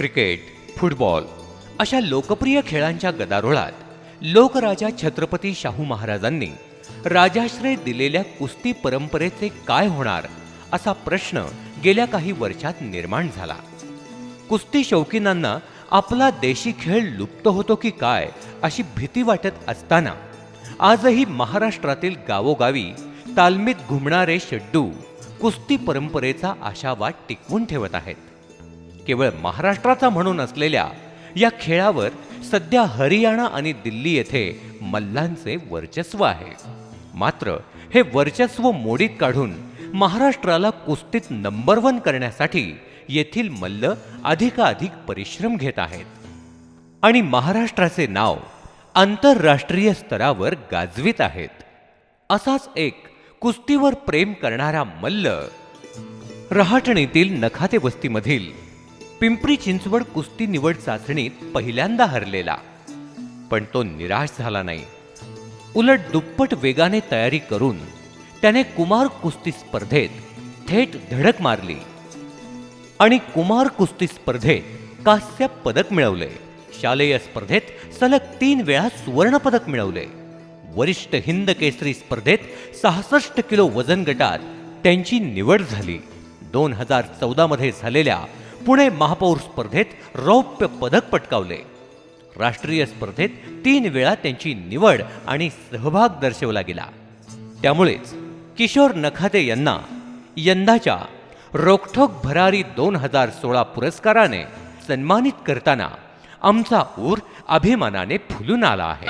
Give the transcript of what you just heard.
Cricket football अशा लोकप्रिय खेळांच्या गदारोळात लोकराजा छत्रपती शाहू महाराजांनी राजाश्रय दिलेल्या कुस्ती परंपरेचे काय होणार असा प्रश्न गेल्या काही वर्षात निर्माण झाला. कुस्ती शौकीनांना आपला देशी खेळ लुप्त होतो की काय अशी भीती वाटत असताना आजही महाराष्ट्रातील गावोगावी तालमीत घुमणारे शेड्डू कुस्ती परंपरेचा आशावाद टिकवून ठेवत आहेत. केवळ महाराष्ट्राचा म्हणून असलेल्या या खेळावर सध्या हरियाणा आणि दिल्ली येथे मल्लांचे वर्चस्व आहे. मात्र हे वर्चस्व मोडीत काढून महाराष्ट्राला कुस्तीत नंबर वन करण्यासाठी येथील मल्ल अधिकाधिक परिश्रम घेत आहेत. आणि महाराष्ट्राचे नाव आंतरराष्ट्रीय स्तरावर गाजवीत आहेत. असाच एक कुस्तीवर प्रेम करणारा मल्ल रहाटणीतील नखाते वस्तीमधील पिंपरी चिंचवड कुस्ती निवड चाचणीत पहिल्यांदा हरलेला. पण तो निराश झाला नाही. उलट दुप्पट वेगाने तयारी करून त्याने कुमार कुस्ती स्पर्धेत थेट धडक मारली. आणि कुमार कुस्ती स्पर्धेत कांस्य पदक मिळवले. शालेय स्पर्धेत सलग तीन वेळा सुवर्ण पदक मिळवले. वरिष्ठ हिंद केसरी स्पर्धेत सहासष्ट किलो वजन गटात त्यांची निवड झाली. दोन हजार चौदा मध्ये झालेल्या पुणे महापौर स्पर्धेत रौप्य पदक पटकावले. राष्ट्रीय स्पर्धेत तीन वेळा त्यांची निवड आणि सहभाग दर्शवला गेला. त्यामुळेच किशोर नखाते यांना यंदाच्या रोखठोक भरारी दोन हजार सोळा पुरस्काराने सन्मानित करताना आमचा ऊर अभिमानाने फुलून आला आहे.